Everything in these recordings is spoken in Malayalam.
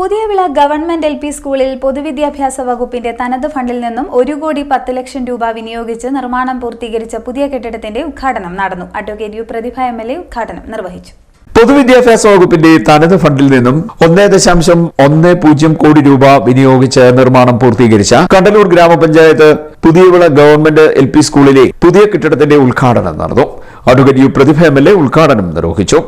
പുതിയവിള ഗവൺമെന്റ് എൽ പി സ്കൂളിൽ പൊതുവിദ്യാഭ്യാസ വകുപ്പിന്റെ തനത് ഫണ്ടിൽ നിന്നും ഒരു കോടി പത്ത് ലക്ഷം രൂപ വിനിയോഗിച്ച് നിർമ്മാണം പൂർത്തീകരിച്ച പുതിയ കെട്ടിടത്തിന്റെ ഉദ്ഘാടനം നടന്നു. Advocate U Prathibha M L A ഉദ്ഘാടനം നിർവഹിച്ചു. പൊതുവിദ്യാഭ്യാസ വകുപ്പിന്റെ തനത് ഫണ്ടിൽ നിന്നും ഒന്നേ ദശാംശം ഒന്ന് പൂജ്യം കോടി രൂപ വിനിയോഗിച്ച് നിർമ്മാണം പൂർത്തീകരിച്ച കണ്ടലൂർ ഗ്രാമപഞ്ചായത്ത് പുതിയവിള ഗവൺമെന്റ് എൽ പി സ്കൂളിലെ പുതിയ കെട്ടിടത്തിന്റെ ഉദ്ഘാടനം നടന്നു. Advocate U Prathibha M L A ഉദ്ഘാടനം നിർവഹിച്ചു.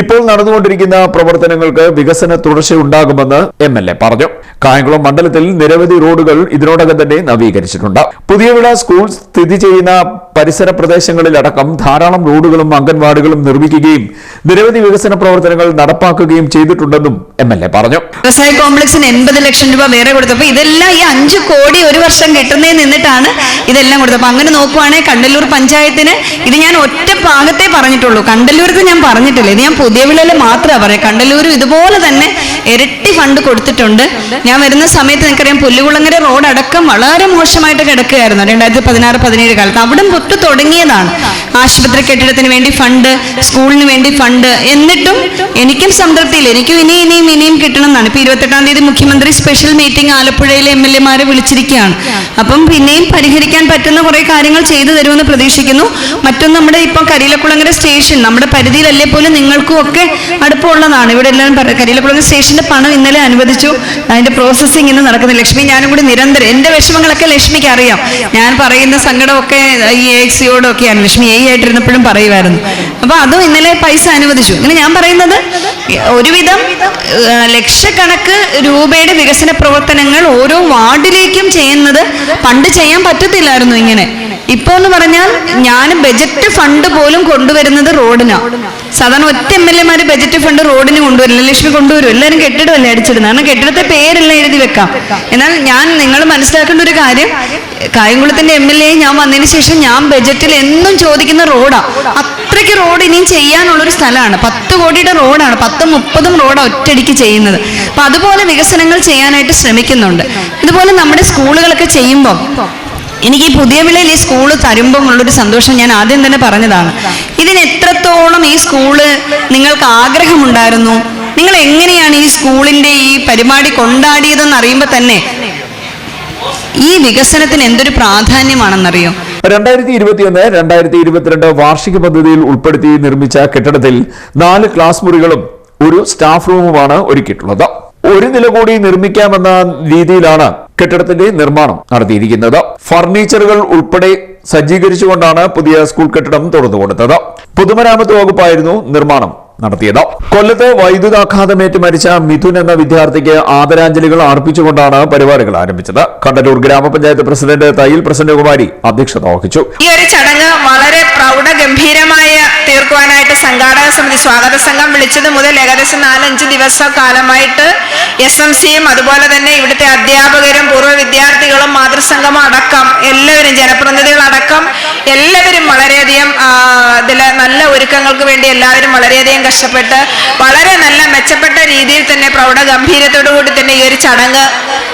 ഇപ്പോൾ നടന്നുകൊണ്ടിരിക്കുന്ന പ്രവർത്തനങ്ങൾക്ക് വികസന തുടർച്ചയുണ്ടാകുമെന്ന് എം എൽ എ പറഞ്ഞു. കായംകുളം മണ്ഡലത്തിൽ നിരവധി റോഡുകൾ ഇതിനോടകം തന്നെ നവീകരിച്ചിട്ടുണ്ട്. പുതിയവിള സ്കൂൾ സ്ഥിതി ചെയ്യുന്ന പരിസര പ്രദേശങ്ങളിലടക്കം ധാരാളം റോഡുകളും അംഗൻവാടികളും നിർമ്മിക്കുകയും നിരവധി വികസന പ്രവർത്തനങ്ങൾ നടപ്പാക്കുകയും ചെയ്തിട്ടുണ്ടെന്നും എം എൽ എ പറഞ്ഞു. വ്യവസായ കോംപ്ലക്സിന് എൺപത് ലക്ഷം രൂപ വേറെ കൊടുത്തപ്പോൾ ഇതെല്ലാം ഈ അഞ്ച് കോടി ഒരു വർഷം കിട്ടുന്നതിൽ നിന്നിട്ടാണ് ഇതെല്ലാം കൊടുത്തത് അപ്പൊ അങ്ങനെ നോക്കുവാണെങ്കിൽ കണ്ടല്ലൂർ പഞ്ചായത്തിന് ഇത് ഞാൻ ഒറ്റ ഭാഗത്തെ പറഞ്ഞിട്ടുള്ളൂ. കണ്ടല്ലൂർക്ക് ഞാൻ പറഞ്ഞിട്ടില്ല. ഇത് ഞാൻ പുതിയ വിളയിൽ മാത്രമാണ് പറയാം. കണ്ടല്ലൂരും ഇതുപോലെ തന്നെ ഇരട്ടി ഫണ്ട് കൊടുത്തിട്ടുണ്ട്. ഞാൻ വരുന്ന സമയത്ത് നിനക്കറിയാം പുല്ലുകുളങ്ങര റോഡ് അടക്കം വളരെ മോശമായിട്ട് കിടക്കുകയായിരുന്നു. രണ്ടായിരത്തി പതിനാറ് പതിനേഴ് കാലത്ത്. അവിടെ തൊട്ട് തുടങ്ങിയതാണ്. ആശുപത്രി കെട്ടിടത്തിന് വേണ്ടി ഫണ്ട് സ്കൂളിന് വേണ്ടി ഫണ്ട് എന്നിട്ടും എനിക്കും സംതൃപ്തിയില്ല. എനിക്കും ഇനി ഇനിയും ഇനിയും കിട്ടണം എന്നാണ് ഇപ്പൊ ഇരുപത്തെട്ടാം തീയതി മുഖ്യമന്ത്രി സ്പെഷ്യൽ മീറ്റിംഗ് ആലപ്പുഴയിലെ എം എൽ എമാരെ വിളിച്ചിരിക്കുകയാണ്. അപ്പം പിന്നെയും പരിഹരിക്കാൻ പറ്റുന്ന കുറെ കാര്യങ്ങൾ ചെയ്തു തരുമെന്ന് പ്രതീക്ഷിക്കുന്നു. മറ്റൊന്ന് നമ്മുടെ ഇപ്പം കരിയിലക്കുളങ്ങര സ്റ്റേഷൻ നമ്മുടെ പരിധിയിലല്ലേ പോലും നിങ്ങൾക്കും ഒക്കെ അടുപ്പമുള്ളതാണ്. ഇവിടെ എല്ലാം പറയും കരിയിലക്കുളങ്ങര സ്റ്റേഷന്റെ പണം ഇന്നലെ അനുവദിച്ചു. അതിന്റെ പ്രോസസ്സിംഗ് ഇന്ന് നടക്കുന്നു ലക്ഷ്മി ഞാനും കൂടി നിരന്തരം എന്റെ വിഷമങ്ങളൊക്കെ ലക്ഷ്മിക്ക് അറിയാം. ഞാൻ പറയുന്ന സങ്കടമൊക്കെ ഈ എക്സിയോടൊക്കെയാണ് ലക്ഷ്മി എ ആയിട്ടിരുന്നപ്പോഴും പറയുമായിരുന്നു അപ്പൊ അതും ഇന്നലെ പൈസ അനുവദിച്ചു. ഇങ്ങനെ ഞാൻ പറയുന്നത് ഒരുവിധം ലക്ഷക്കണക്ക് രൂപയുടെ വികസന പ്രവർത്തനങ്ങൾ ഓരോ വാർഡിലേക്കും ചെയ്യുന്നത് പണ്ട് ചെയ്യാൻ പറ്റത്തില്ലായിരുന്നു ഇങ്ങനെ. ഇപ്പൊ എന്ന് പറഞ്ഞാൽ ഞാൻ ബജറ്റ് ഫണ്ട് പോലും കൊണ്ടുവരുന്നത് റോഡിനാ. സാധാരണ ഒറ്റ എം എൽ എമാര് ബജറ്റ് ഫണ്ട് റോഡിന് കൊണ്ടുവരില്ല. ലക്ഷ്മി കൊണ്ടുവരും. എല്ലാവരും കെട്ടിടമല്ലേ അടിച്ചിടുന്നത്? കാരണം കെട്ടിടത്തെ പേരെല്ലാം എഴുതി വെക്കാം. എന്നാൽ ഞാൻ നിങ്ങൾ മനസ്സിലാക്കേണ്ട ഒരു കാര്യം കായംകുളത്തിന്റെ എം എൽ എ ഞാൻ വന്നതിന് ശേഷം ഞാൻ ബജറ്റിൽ എന്നും ചോദിക്കുന്ന റോഡാ. അത്രയ്ക്ക് റോഡ് ഇനിയും ചെയ്യാനുള്ളൊരു സ്ഥലമാണ്. പത്ത് കോടിയുടെ റോഡാണ്. പത്തും മുപ്പതും റോഡാ ഒറ്റയടിക്ക് ചെയ്യുന്നത്. അപ്പൊ അതുപോലെ വികസനങ്ങൾ ചെയ്യാനായിട്ട് ശ്രമിക്കുന്നുണ്ട്. ഇതുപോലെ നമ്മുടെ സ്കൂളുകളൊക്കെ ചെയ്യുമ്പോൾ എനിക്ക് ഈ പുതിയ വിളയിൽ ഈ സ്കൂൾ തരുമ്പോൾ ഉള്ളൊരു സന്തോഷം ഞാൻ ആദ്യം തന്നെ പറഞ്ഞതാണ്. ഇതിന് എത്രത്തോളം ഈ സ്കൂൾ നിങ്ങൾക്ക് ആഗ്രഹമുണ്ടായിരുന്നു? നിങ്ങൾ എങ്ങനെയാണ് ഈ സ്കൂളിന്റെ ഈ പരിപാടി കൊണ്ടാടിയതെന്ന് അറിയുമ്പോൾ തന്നെ ഈ വികസനത്തിന് എന്തൊരു പ്രാധാന്യമാണെന്നറിയോ? രണ്ടായിരത്തി ഇരുപത്തിയൊന്ന് രണ്ടായിരത്തി ഇരുപത്തിരണ്ട് വാർഷിക പദ്ധതിയിൽ ഉൾപ്പെടുത്തി നിർമ്മിച്ച കെട്ടിടത്തിൽ നാല് ക്ലാസ് മുറികളും ഒരു സ്റ്റാഫ് റൂമുമാണ് ഒരുക്കിയിട്ടുള്ളത്. ഒരു നില കൂടി നിർമ്മിക്കാമെന്ന രീതിയിലാണ് കെട്ടിടത്തിന്റെ നിർമ്മാണം നടത്തിയിരിക്കുന്നത്. ഫർണിച്ചറുകൾ ഉൾപ്പെടെ സജ്ജീകരിച്ചുകൊണ്ടാണ് പുതിയ സ്കൂൾ കെട്ടിടം തുറന്നു കൊടുത്തത് പൊതുമരാമത്ത് വകുപ്പായിരുന്നു നിർമ്മാണം നടത്തിയത്. കൊല്ലത്ത് വൈദ്യുതാഘാതമേറ്റ് മരിച്ച മിഥുൻ എന്ന വിദ്യാർത്ഥിക്ക് ആദരാഞ്ജലികൾ അർപ്പിച്ചുകൊണ്ടാണ് പരിപാടികൾ ആരംഭിച്ചത്. കണ്ടലൂർ ഗ്രാമപഞ്ചായത്ത് പ്രസിഡന്റ് തയ്യിൽ പ്രസന്നകുമാരി അധ്യക്ഷത വഹിച്ചു. ഈ ഒരു ചടങ്ങ് വളരെ പ്രൗഢഗംഭീരമായ തീർക്കുവാനായിട്ട് സംഘാടക സമിതി സ്വാഗത സംഘം വിളിച്ചത് മുതൽ ഏകദേശം നാലഞ്ച് ദിവസ കാലമായിട്ട് എസ് എം സിയും അതുപോലെ തന്നെ ഇവിടുത്തെ അധ്യാപകരും പൂർവ വിദ്യാർത്ഥികളും മാതൃസംഘം അടക്കം എല്ലാവരും ജനപ്രതിനിധികൾ അടക്കം എല്ലാവരും വളരെയധികം ഇതിൽ നല്ല ഒരുക്കങ്ങൾക്ക് വേണ്ടി എല്ലാവരും വളരെയധികം കഷ്ടപ്പെട്ട് വളരെ നല്ല മെച്ചപ്പെട്ട രീതിയിൽ തന്നെ പ്രൗഢഗംഭീരത്തോടു കൂടി തന്നെ ഈ ഒരു ചടങ്ങ്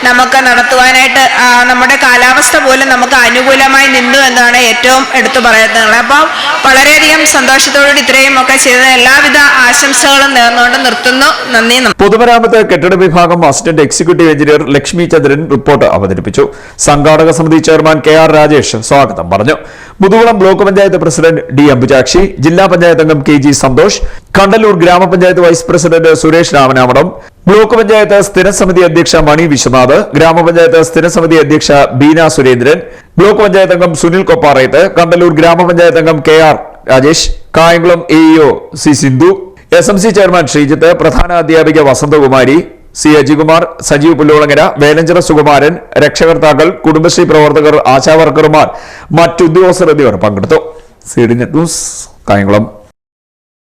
നമുക്ക് നടത്തുവാനായിട്ട് നമ്മുടെ കാലാവസ്ഥ പോലും നമുക്ക് അനുകൂലമായി നിന്നു എന്നാണ് ഏറ്റവും എടുത്തു പറയുന്നത്. അപ്പം വളരെയധികം സന്തോഷത്തോടുകൂടി ഇത്രയും ഒക്കെ ചെയ്ത എല്ലാവിധ ആശംസകളും നേർന്നുകൊണ്ട് നിർത്തുന്നു നന്ദി. പൊതുമരാമത്ത് കെട്ടിട വിഭാഗം assistant executive engineer Lakshmi Chandran report അവതരിപ്പിച്ചു സംഘാടക സമിതി ചെയർമാൻ കെ ആർ രാജേഷ് സ്വാഗതം പറഞ്ഞു Muthukulam block panchayat president D Ambujakshi ജില്ലാ പഞ്ചായത്ത് അംഗം കെ ജി സന്തോഷ് കണ്ടല്ലൂർ ഗ്രാമപഞ്ചായത്ത് vice president Suresh Ramanamadam block panchayat സ്ഥിരസമിതി അധ്യക്ഷ മണി വിശ്വനാഥ് ഗ്രാമപഞ്ചായത്ത് സ്ഥിരസമിതി അധ്യക്ഷ ബീന സുരേന്ദ്രൻ ബ്ലോക്ക് പഞ്ചായത്ത് അംഗം സുനിൽ കൊപ്പാറയത്ത് കണ്ടല്ലൂർ ഗ്രാമപഞ്ചായത്ത് അംഗം K R Rajesh Kayamkulam A E O C Sindhu S M C chairman Sreejith പ്രധാന അധ്യാപിക വസന്തകുമാരി സി അജികുമാർ സജീവ് പുല്ലോളങ്ങര വേലഞ്ചിറ സുകുമാരൻ രക്ഷകർത്താക്കൾ കുടുംബശ്രീ പ്രവർത്തകർ ആശാവർക്കർമാർ മറ്റുദ്യോഗസ്ഥർ എന്നിവർ പങ്കെടുത്തു. C D news Kayamkulam.